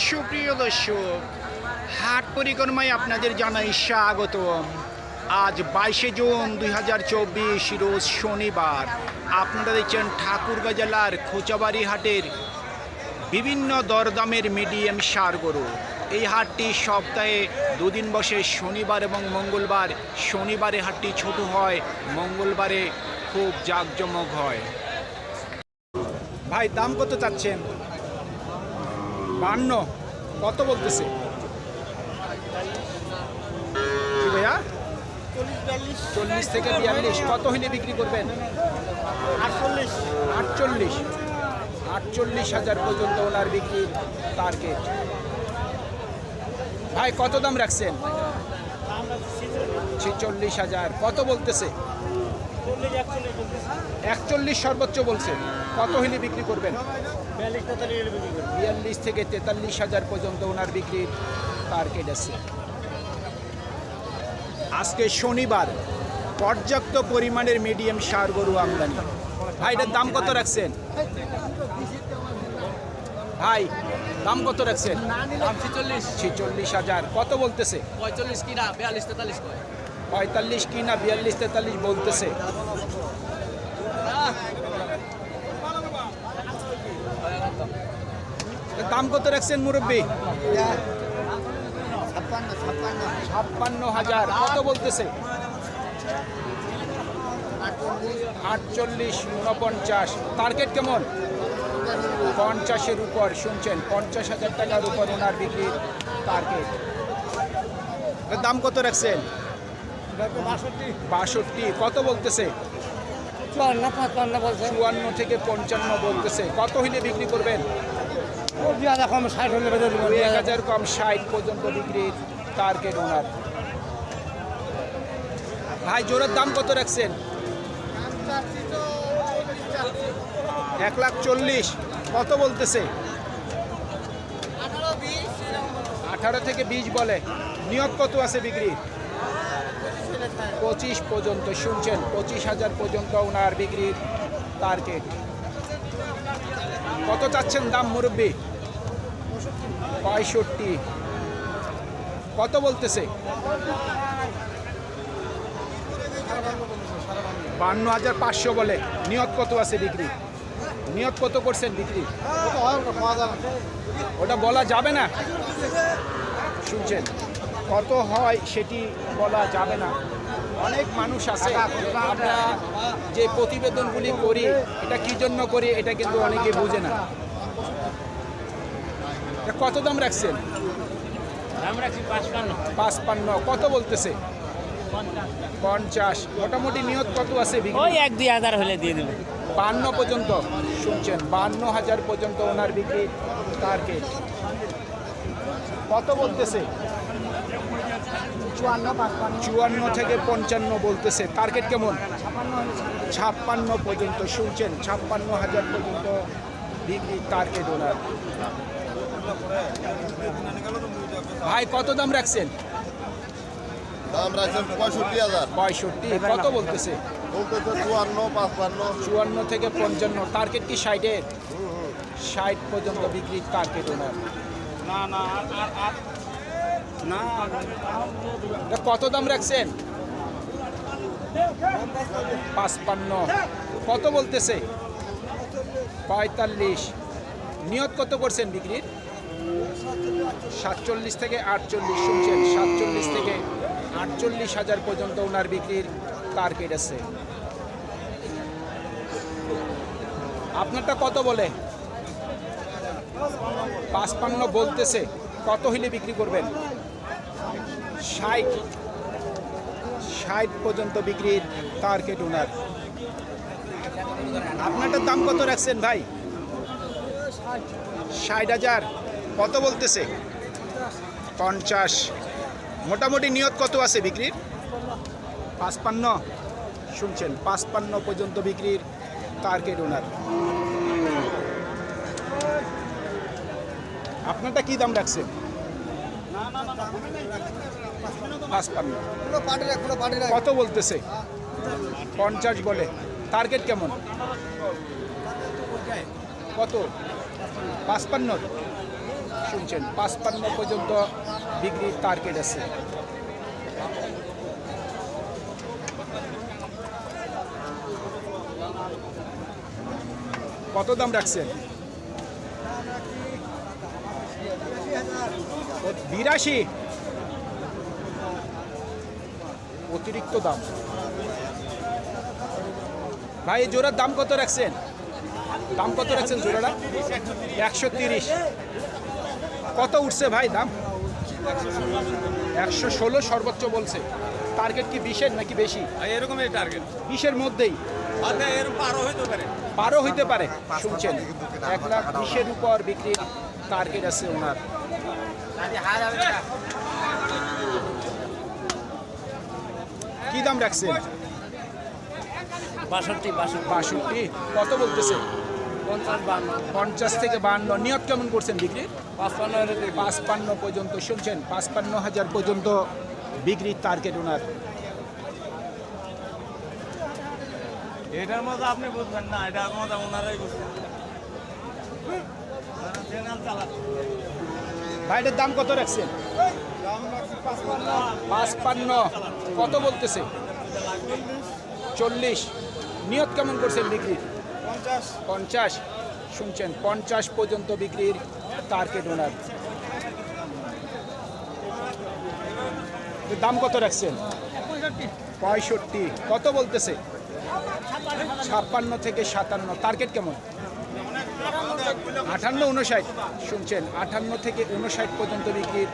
সুপ্রিয় দর্শক, হাট পরিক্রমায় আপনাদের জানাই স্বাগত আজ বাইশে জুন দুই হাজার চব্বিশ, রোজ শনিবার। আপনারা দেখছেন ঠাকুরগা জেলার খোঁচাবাড়ি হাটের বিভিন্ন দরদামের মিডিয়াম সার গরু। এই হাটটি সপ্তাহে দুদিন বসে শনিবার এবং মঙ্গলবার। শনিবারে হাটটি ছোট হয়, মঙ্গলবারে খুব জাঁকজমক হয়। ভাই, দাম কত চাচ্ছেন? বান্ন। কত বলতেছে? ভাইয়া? চল্লিশ থেকে বিয়াল্লিশ। কত হইলে বিক্রি করবেন? আটচল্লিশ। আটচল্লিশ। আটচল্লিশ হাজার পর্যন্ত ওনার বিক্রির টার্গেট ভাই কত দাম রাখছেন? ছেচল্লিশ হাজার। কত বলতেছে? একচল্লিশ একচল্লিশ সর্বোচ্চ বলছেন কত হইলে বিক্রি করবেন? বিয়াল্লিশ থেকে তেতাল্লিশ হাজার পর্যন্ত ওনার বিক্রির টার্গেট আছে আজকে শনিবার পর্যাপ্ত পরিমাণের মিডিয়াম সার গরু আমদানি। ভাই এটার দাম কত রাখছেন? ভাই দাম কত রাখছেন? ছিচল্লিশ। হাজার। কত বলতেছে? পঁয়তাল্লিশ কিনা বিয়াল্লিশ তেতাল্লিশ পঁয়তাল্লিশ কি না বিয়াল্লিশ তেতাল্লিশ বলতেছে। দাম কত রাখছেন মুরব্বী? ছাপ্পান্ন হাজার। কত বলতেছে? আটচল্লিশ উনপঞ্চাশ টার্গেট কেমন? পঞ্চাশের উপর শুনছেন? পঞ্চাশ হাজার টাকার উপর ওনার বিক্রির টার্গেট দাম কত রাখছেন? বাষট্টি। কত বলতেছে? চুয়ান্ন থেকে পঞ্চান্ন বলতেছে। কত হইলে বিক্রি করবেন? দুই হাজার কম ষাট হাজার কম ষাট পর্যন্ত বিক্রির টার্গেট ওনার। ভাই, জোরের দাম কত রাখছেন? এক লাখ চল্লিশ। কত বলতেছে? আঠারো থেকে বিশ বলে। নিয়োগ কত আছে বিক্রি? পঁচিশ পর্যন্ত। শুনছেন, পঁচিশ হাজার পর্যন্ত ওনার বিক্রির টার্গেট কত চাচ্ছেন দাম মুরব্বী? পঁয়ষট্টি। কত বলতেছে? বান্ন হাজার পাঁচশো বলে। নিয়ত কত আছে বিক্রি নিয়ত কত করছেন বিক্রি ওটা বলা যাবে না। শুনছেন, কত হয় সেটি বলা যাবে না। অনেক মানুষ আছে, আমরা যে প্রতিবেদনগুলি করি, এটা কি জন্য করি, এটা কিন্তু অনেকে বুঝে না। কত দাম রাখছেন? পাঁচপান্ন। কত বলতেছে? পঞ্চাশ। মোটামুটি নিয়ত কত আছে ওই এক দুই হাজার হলে দিয়ে দেবো। বান্ন পর্যন্ত। শুনছেন বান্ন হাজার পর্যন্ত ওনার বিক্রি টার্গেট কত বলতেছে? চুয়ান্ন পাঁচপান্ন। চুয়ান্ন থেকে পঞ্চান্ন বলতেছে। টার্গেট কেমন? ছাপ্পান্ন পর্যন্ত। শুনছেন ছাপ্পান্ন হাজার পর্যন্ত বিক্রি টার্গেট ওনার। ভাই কত দাম রাখছেন? দাম রাখছেন পঁয়ষট্টি হাজার। পঁয়ষট্টি কত বলতেছে? চুয়ান্ন পাঁচপান্ন। চুয়ান্ন থেকে পঞ্চান্ন। টার্গেট কি ষাটের? ষাট পর্যন্ত বিক্রির টার্গেট ওনার। না না আর না তা কত দাম রাখছেন? পাঁচপান্ন। কত বলতেছে? পঁয়তাল্লিশ। নিয়ত কত করছেন বিক্রির? সাতচল্লিশ থেকে আটচল্লিশ, শুনছেন? সাতচল্লিশ থেকে আটচল্লিশ হাজার পর্যন্ত ওনার বিক্রির টার্গেট আছে। আপনারটা কত বলে? পাঁচপান্ন বলতেছে। কত হইলে বিক্রি করবেন? ষাট। ষাট পর্যন্ত বিক্রির টার্গেট ওনার আপনারটার দাম কত রাখছেন ভাই? ষাট হাজার। কত বলতেছে? পঞ্চাশ। মোটামুটি নিয়ত কত আছে বিক্রির? পাঁচপান্ন। শুনছেন, পাঁচপান্ন পর্যন্ত বিক্রির টার্গেট ওনার আপনারটা কি দাম রাখছেন? পাঁচপান্ন। কত বলতেছে? পঞ্চাশ বলে। টার্গেট কেমন? কত? পাঁচপান্ন। শুনছেন, পাঁচপান্ন পর্যন্ত বিক্রির টার্গেট আছে। কত দাম রাখছেন? বিরাশি। অতিরিক্ত দাম। ভাই জোড়ার দাম কত রাখছেন? দাম কত রাখছেন জোড়াটা? একশো তিরিশ। কত উঠছে ভাই দাম? একশো ষোলো সর্বোচ্চ বলছে। টার্গেট কি বিশের নাকি বেশি? এরকমই টার্গেট বিশের মধ্যেই। পারও হইতে পারে। বারো হইতে পারে শুনছেন? এক লাখ বিশের উপর বিক্রির টার্গেট আছে ওনার। কি দাম রাখছেন? বাষট্টি বাষট্টি। বাষট্টি? কত বলতেছে? পঞ্চাশ পঞ্চাশ থেকে বান্ন। নিয়ত কেমন করছেন বিক্রি পাঁচপান্ন পাঁচপান্ন পর্যন্ত শুনছেন পাঁচপান্ন হাজার পর্যন্ত বিক্রির টার্গেট ওনার। এটার মধ্যে আপনি বুঝবেন না এটার মধ্যে ওনারাই বুঝবেন। ভাইটার দাম কত রাখছেন? পাঁচপান্ন। কত বলতেছে? চল্লিশ। নিয়ত কেমন করছেন বিক্রির? পঞ্চাশ? শুনছেন, পঞ্চাশ পর্যন্ত বিক্রির টার্গেট ওনার দাম কত রাখছেন? পঁয়ষট্টি। কত বলতেছে? ছাপ্পান্ন থেকে সাতান্ন। টার্গেট কেমন? আঠান্ন উনষাট শুনছেন, আঠান্ন থেকে উনষাট পর্যন্ত বিক্রির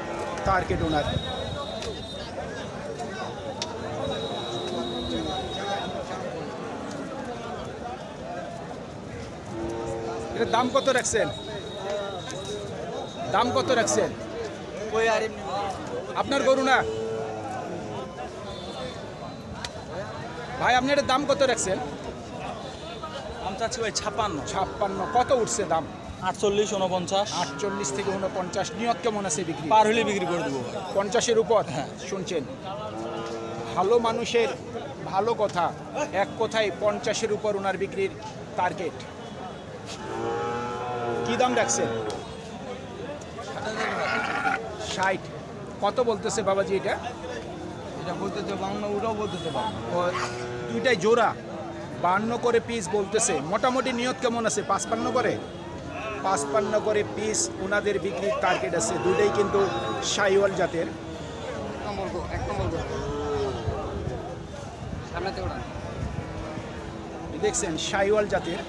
টার্গেট ওনার এটার দাম কত রাখছেন? দাম কত রাখছেন? আপনার গরু না? ভাই আপনি এটার দাম কত রাখছেন? চাচ্ছি ভাই ছাপান্ন ছাপ্পান্ন। কত উঠছে দাম? আটচল্লিশ উনপঞ্চাশ আটচল্লিশ থেকে উনপঞ্চাশ নিয়ত কেমন আছে বিক্রি? পার হলে বিক্রি করে দেবো পঞ্চাশের উপর? হ্যাঁ। শুনছেন? ভালো মানুষের ভালো কথা। এক কথায় পঞ্চাশের উপর ওনার বিক্রির টার্গেট কি দাম রাখছেন? ষাট। কত বলতেছে বাবাজি এটা? এটা বলতেছে বাংলা ওটাও বলতেছে বাংলা দুইটাই জোড়া। বান্ন করে পিস বলতেছে। মোটামুটি নিয়ত কেমন আছে? পাঁচপান্ন করে? পাঁচপান্ন করে পিস ওনাদের বিক্রির টার্গেট আছে। দুটাই কিন্তু সাইওয়াল জাতের। দেখছেন সাইওয়াল জাতের।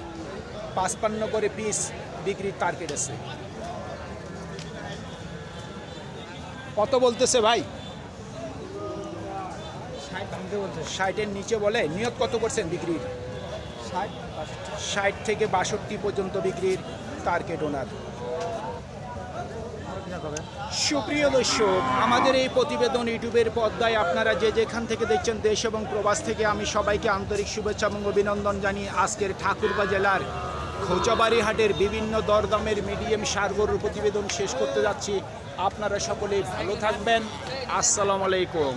পাঁচপান্ন করে পিস বিক্রির টার্গেট আছে। কত বলতেছে ভাই? ষাটের নিচে বলে নিয়ত কত করছেন বিক্রির? ষাট ষাট থেকে বাষট্টি পর্যন্ত বিক্রির টার্গেট ওনার সুপ্রিয় দর্শক আমাদের এই প্রতিবেদন ইউটিউবের পর্দায় আপনারা যে যেখান থেকে দেখছেন দেশ এবং প্রবাস থেকে আমি সবাইকে আন্তরিক শুভেচ্ছা এবং অভিনন্দন জানিয়ে আজকের ঠাকুরবা জেলার খোঁচাবাড়ি হাটের বিভিন্ন দরদামের মিডিয়াম সারগরুর প্রতিবেদন শেষ করতে যাচ্ছি। আপনারা সকলে ভালো থাকবেন। আসসালামু আলাইকুম।